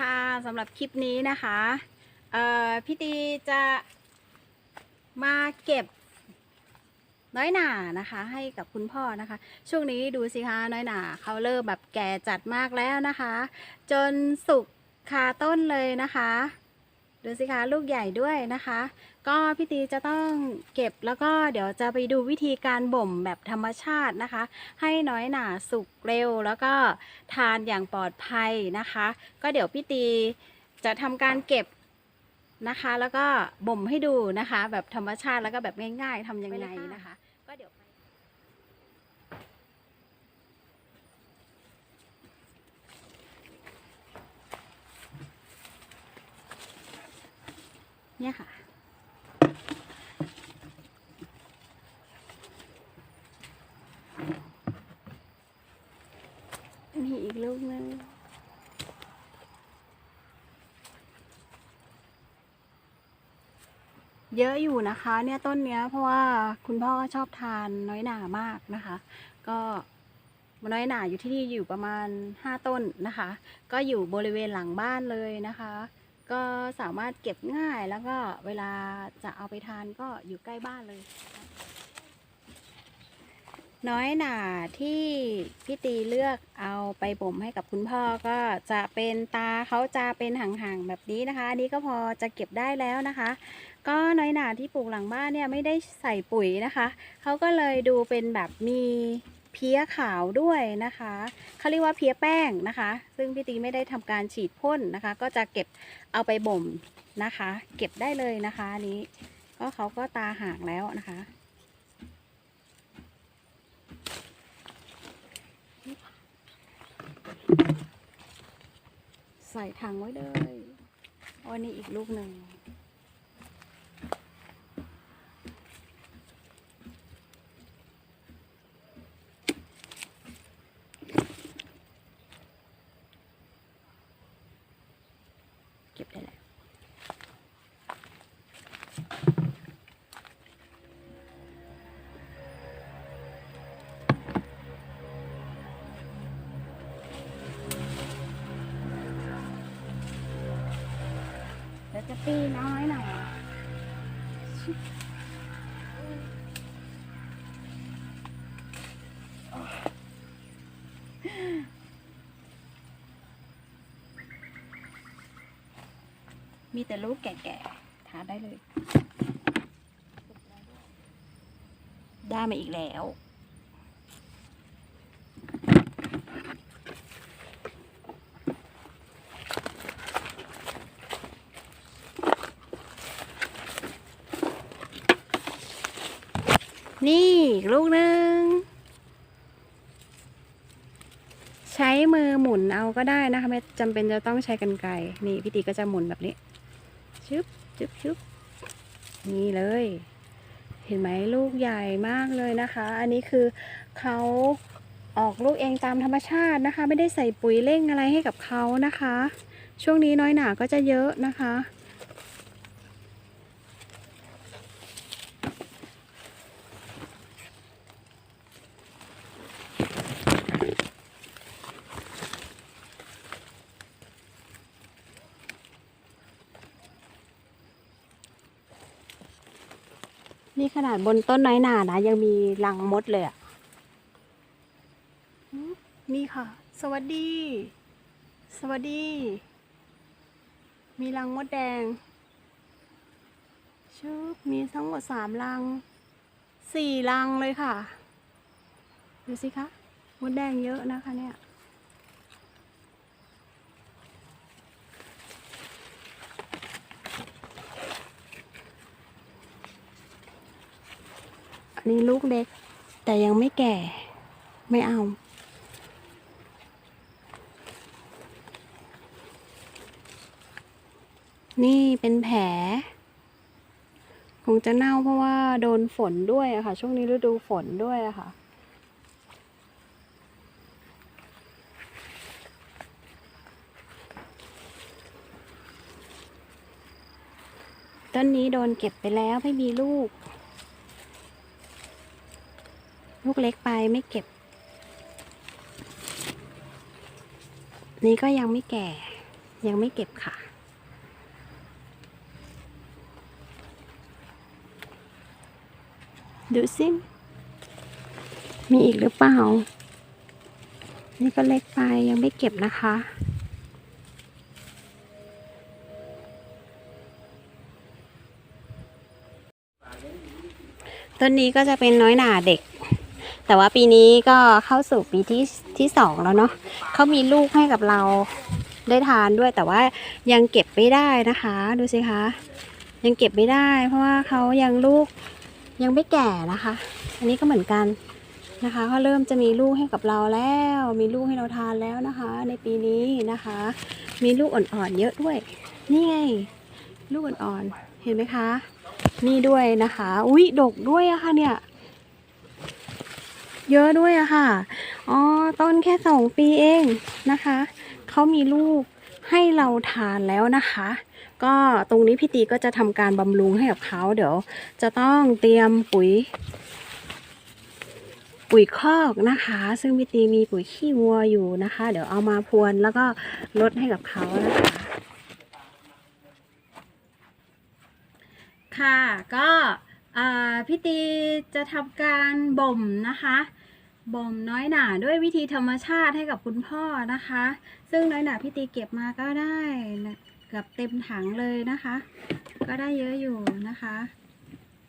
ค่ะสำหรับคลิปนี้นะคะพี่ตีจะมาเก็บน้อยหนานะคะ ให้กับคุณพ่อนะคะ ช่วงนี้ดูสิคะน้อยหนาเขาเริ่มแบบแก่จัดมากแล้วนะคะ จนสุกคาต้นเลยนะคะ ดูสิคะลูกใหญ่ด้วยนะคะ ก็พี่ตีจะต้องเก็บแล้วก็เดี๋ยวจะไปดูวิธีการบ่มแบบธรรมชาตินะคะ ให้น้อยหนาสุกเร็วแล้วก็ทานอย่างปลอดภัยนะคะ ก็เดี๋ยวพี่ตีจะทำการเก็บนะคะ แล้วก็บ่มให้ดูนะคะ แบบธรรมชาติแล้วก็แบบง่าย ๆทำยังไงนะคะ ก็เดี๋ยวไป เนี่ยค่ะ นี่อีกลูกนึงเยอะอยู่นะคะเนี่ยต้นเนี้ยเพราะว่าคุณพ่อชอบทานน้อยหนามากนะคะ ก็น้อยหนาอยู่ที่นี่อยู่ประมาณห้าต้นนะคะ ก็อยู่บริเวณหลังบ้านเลยนะคะ ก็สามารถเก็บง่ายแล้วก็เวลาจะเอาไปทานก็อยู่ใกล้บ้านเลย น้อยหนาที่พี่ตีเลือกเอาไปบ่มให้กับคุณพ่อก็จะเป็นตาเขาจะเป็นห่างๆแบบนี้นะคะ อันนี้ก็พอจะเก็บได้แล้วนะคะ ก็น้อยหนาที่ปลูกหลังบ้านเนี่ยไม่ได้ใส่ปุ๋ยนะคะเขาก็เลยดูเป็นแบบมี เพี้ยขาวด้วยนะคะเขาเรียกว่าเพี้ยแป้งนะคะ ซึ่งพี่ตีไม่ได้ทำการฉีดพ่นนะคะ ก็จะเก็บเอาไปบ่มนะคะ เก็บได้เลยนะคะนี้ ก็เขาก็ตาห่างแล้วนะคะใส่ถังไว้เลยอันนี้อีกลูกหนึ่ง มีแต่ลูกแก่ๆ ทานได้เลย ได้มาอีกแล้ว นี่อีกลูกหนึ่ง ใช้มือหมุนเอาก็ได้นะคะไม่จำเป็นจะต้องใช้กันไกรนี่พี่ตีก็จะหมุนแบบนี้ ชึบชึบชึบนี่เลย เห็นไหมลูกใหญ่มากเลยนะคะ อันนี้คือเขาออกลูกเองตามธรรมชาตินะคะ ไม่ได้ใส่ปุ๋ยเร่งอะไรให้กับเขานะคะ ช่วงนี้น้อยหนาก็จะเยอะนะคะ นี่ขนาดบนต้นน้อยหนานะ ยังมีรังมดเลยอะ่ะมนี่ค่ะ สวัสดี สวัสดี มีรังมดแดงชุบมีทั้งหมดสามรังสี่รังเลยค่ะ ดูสิคะ มดแดงเยอะนะคะเนี่ย อันนี้ลูกเล็ก แต่ยังไม่แก่ ไม่เอา นี่เป็นแผล คงจะเน่าเพราะว่าโดนฝนด้วยอะค่ะ ช่วงนี้ฤดูฝนด้วยอะค่ะต้นนี้โดนเก็บไปแล้วไม่มีลูก ลูกเล็กไปไม่เก็บ นี่ก็ยังไม่แก่ ยังไม่เก็บค่ะ ดูสิ มีอีกหรือเปล่า นี่ก็เล็กไปยังไม่เก็บนะคะต้นนี้ก็จะเป็นน้อยหนาเด็ก แต่ว่าปีนี้ก็เข้าสู่ปีที่ที่สองแล้วเนาะเขามีลูกให้กับเราได้ทานด้วย แต่ว่ายังเก็บไม่ได้นะคะ ดูสิคะ ยังเก็บไม่ได้ เพราะว่าเขายังลูกยังไม่แก่นะคะ อันนี้ก็เหมือนกันนะคะเขาเริ่มจะมีลูกให้กับเราแล้ว มีลูกให้เราทานแล้วนะคะ ในปีนี้นะคะ มีลูกอ่อนๆเยอะด้วย นี่ไง ลูกอ่อนๆเห็นไหมคะ นี่ด้วยนะคะ อุ๊ยดกด้วยอะค่ะเนี่ย เยอะด้วยอะค่ะ อ๋อ ต้นแค่สองปีเองนะคะ เขามีลูกให้เราทานแล้วนะคะ ก็ตรงนี้พี่ตีก็จะทำการบำรุงให้กับเขาเดี๋ยว จะต้องเตรียมปุ๋ย ปุ๋ยคอกนะคะ ซึ่งพี่ตีมีปุ๋ยขี้วัวอยู่นะคะ เดี๋ยวเอามาพรวนแล้วก็ลดให้กับเขานะคะค่ะก็ พี่ตีจะทำการบ่มนะคะบ่มน้อยหนาด้วยวิธีธรรมชาติให้กับคุณพ่อนะคะ ซึ่งน้อยหนาพี่ตีเก็บมาก็ได้เกือบเต็มถังเลยนะคะ ก็ได้เยอะอยู่นะคะ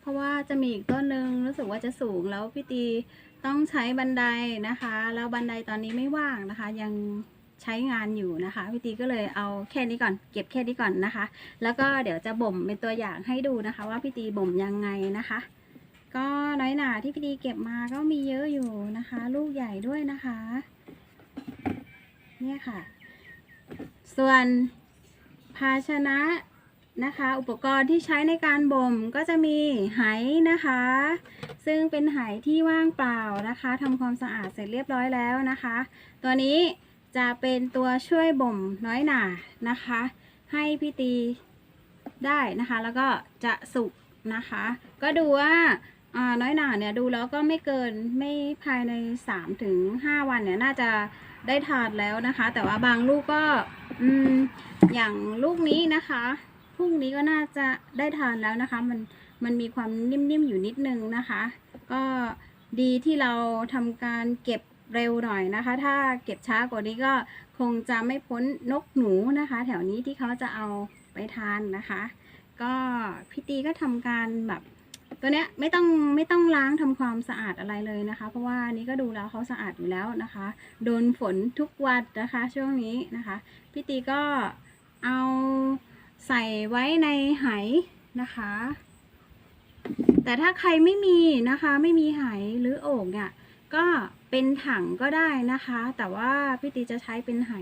เพราะว่าจะมีอีกต้นหนึ่งรู้สึกว่าจะสูงแล้วพี่ตีต้องใช้บันไดนะคะ แล้วบันไดตอนนี้ไม่ว่างนะคะ ยัง ใช้งานอยู่นะคะพี่ตีก็เลยเอาแค่นี้ก่อน เก็บแค่นี้ก่อนนะคะ แล้วก็เดี๋ยวจะบ่มเป็นตัวอย่างให้ดูนะคะ ว่าพี่ตีบ่มยังไงนะคะ ก็น้อยหนาที่พี่ตีเก็บมาก็มีเยอะอยู่นะคะ ลูกใหญ่ด้วยนะคะ เนี่ยค่ะ ส่วนภาชนะนะคะ อุปกรณ์ที่ใช้ในการบ่มก็จะมีไหนะคะ ซึ่งเป็นไหที่ว่างเปล่านะคะทำความสะอาดเสร็จเรียบร้อยแล้วนะคะ ตัวนี้ จะเป็นตัวช่วยบ่มน้อยหนานะคะ ให้พี่ตีได้นะคะ แล้วก็จะสุกนะคะ ก็ดูว่าน้อยหนาเนี่ยดูแล้วก็ไม่เกินไม่ภายใน3ถึง5วันเนี่ยน่าจะได้ทานแล้วนะคะ แต่ว่าบางลูกก็อืมอย่างลูกนี้นะคะพรุ่งนี้ก็น่าจะได้ทานแล้วนะคะ มันมันมีความนิ่มๆอยู่นิดนึงนะคะ ก็ดีที่เราทำการเก็บ เร็วหน่อยนะคะ ถ้าเก็บช้ากว่านี้ก็คงจะไม่พ้นนกหนูนะคะ แถวนี้ที่เขาจะเอาไปทานนะคะ ก็พี่ตีก็ทำการแบบตัวเนี้ยไม่ต้องไม่ต้องล้างทำความสะอาดอะไรเลยนะคะ เพราะว่านี่ก็ดูแล้วเขาสะอาดอยู่แล้วนะคะ โดนฝนทุกวันนะคะ ช่วงนี้นะคะพี่ตีก็เอาใส่ไว้ในไหนะคะ แต่ถ้าใครไม่มีนะคะ ไม่มีไหหรือโอ่งเนี่ย ก็เป็นถังก็ได้นะคะ แต่ว่าพี่ตีจะใช้เป็นไห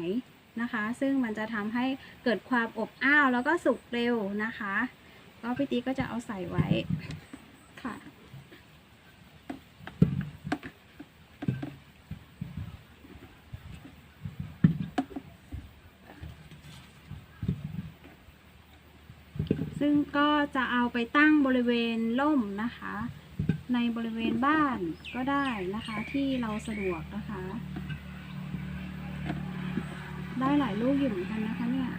นะคะ ซึ่งมันจะทำให้เกิดความอบอ้าวแล้วก็สุกเร็วนะคะ ก็พี่ตีก็จะเอาใส่ไว้ค่ะซึ่งก็จะเอาไปตั้งบริเวณร่มนะคะ ในบริเวณบ้านก็ได้นะคะที่เราสะดวกนะคะ ได้หลายลูกอยู่เหมือนกันนะคะเนี่ย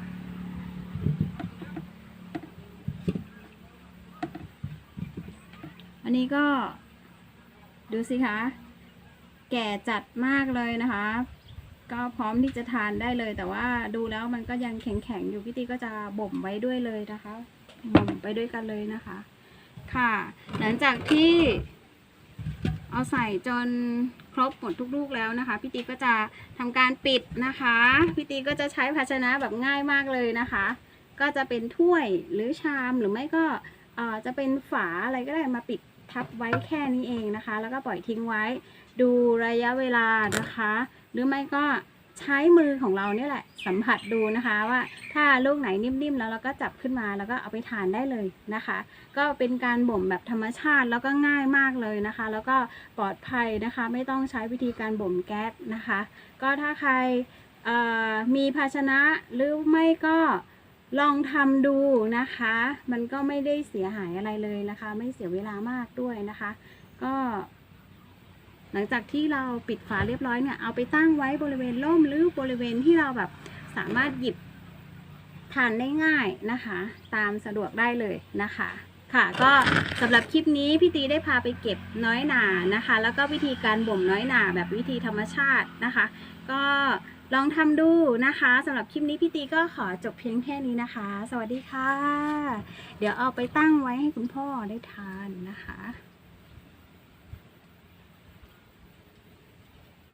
อันนี้ก็ดูสิคะ แก่จัดมากเลยนะคะ ก็พร้อมที่จะทานได้เลย แต่ว่าดูแล้วมันก็ยังแข็งๆอยู่พี่ตีก็จะบ่มไว้ด้วยเลยนะคะบ่มไปด้วยกันเลยนะคะ ค่ะ หลังจากที่เอาใส่จนครบหมดทุกลูกแล้วนะคะ พี่ตีก็จะทำการปิดนะคะ พี่ตีก็จะใช้ภาชนะแบบง่ายมากเลยนะคะ ก็จะเป็นถ้วยหรือชามหรือไม่ก็จะเป็นฝาอะไรก็ได้มาปิดทับไว้แค่นี้เองนะคะ แล้วก็ปล่อยทิ้งไว้ดูระยะเวลานะคะ หรือไม่ก็ ใช้มือของเราเนี่ยแหละ สัมผัสดูนะคะว่าถ้าลูกไหนนิ่มๆ แล้วเราก็จับขึ้นมาแล้วก็เอาไปทานได้เลยนะคะ ก็เป็นการบ่มแบบธรรมชาติแล้วก็ง่ายมากเลยนะคะ แล้วก็ปลอดภัยนะคะ ไม่ต้องใช้วิธีการบ่มแก๊สนะคะ ก็ถ้าใครมีภาชนะหรือไม่ก็ลองทำดูนะคะ มันก็ไม่ได้เสียหายอะไรเลยนะคะ ไม่เสียเวลามากด้วยนะคะ ก็ หลังจากที่เราปิดฝาเรียบร้อยเนี่ยเอาไปตั้งไว้บริเวณร่มหรือบริเวณที่เราแบบสามารถหยิบทานได้ง่ายนะคะ ตามสะดวกได้เลยนะคะ ค่ะก็สำหรับคลิปนี้พี่ตีได้พาไปเก็บน้อยหนานะคะ แล้วก็วิธีการบ่มน้อยหนาแบบวิธีธรรมชาตินะคะ ก็ลองทำดูนะคะสำหรับคลิปนี้พี่ตีก็ขอจบเพียงแค่นี้นะคะ สวัสดีค่ะ เดี๋ยวเอาไปตั้งไว้ให้คุณพ่อได้ทานนะคะ